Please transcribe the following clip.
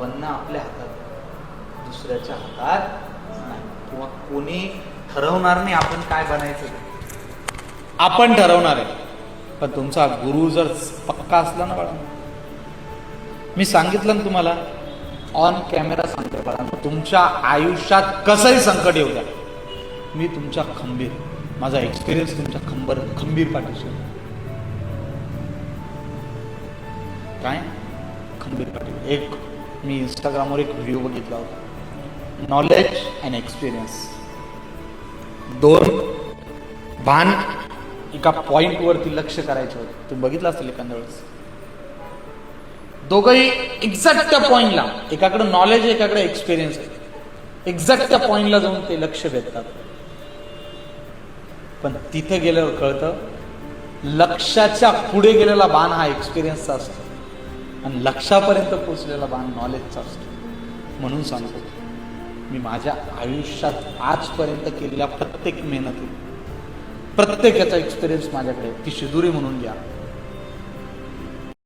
बनणं आपल्या हातात दुसऱ्याच्या हातात नाही. किंवा कोणी ठरवणार नाही आपण काय बनायचं आपण ठरवणार आहे. पण तुमचा गुरु जर पक्का असला ना बाळा. मी सांगितलं ना तुम्हाला ऑन कॅमेरा सांगतो बाळा. तुमच्या आयुष्यात कसंही संकट येऊ द्या. मी तुमच्या खंबीर माझा एक्सपिरियन्स तुमच्या खंबर खंबीर पाठीशी काय? खंबीर पाटील एक मी इंस्टाग्रामवर एक व्हिडिओ बघितला होता. नॉलेज अँड एक्सपिरियन्स दोन भान एका पॉईंटवरती लक्ष करायचे होते. तुम्ही बघितलं असेल एखाद्या वेळेस? दोघंही एक्झॅक्ट त्या पॉईंटला एकाकडे नॉलेज आहे एकाकडे एक्सपिरियन्स आहे एक्झॅक्ट त्या पॉईंटला जाऊन ते लक्ष भेटतात. पण तिथे गेल्यावर कळतं लक्षाच्या पुढे गेलेला बाण हा एक्सपिरियन्सचा असतो. आणि लक्षापर्यंत पोचलेला बाण नॉलेजचा असतो. म्हणून सांगतो मी माझ्या आयुष्यात आजपर्यंत केलेल्या प्रत्येक मेहनतीत प्रत्येक याचा एक्सपिरियन्स माझ्याकडे ती शिदुरी म्हणून घ्या.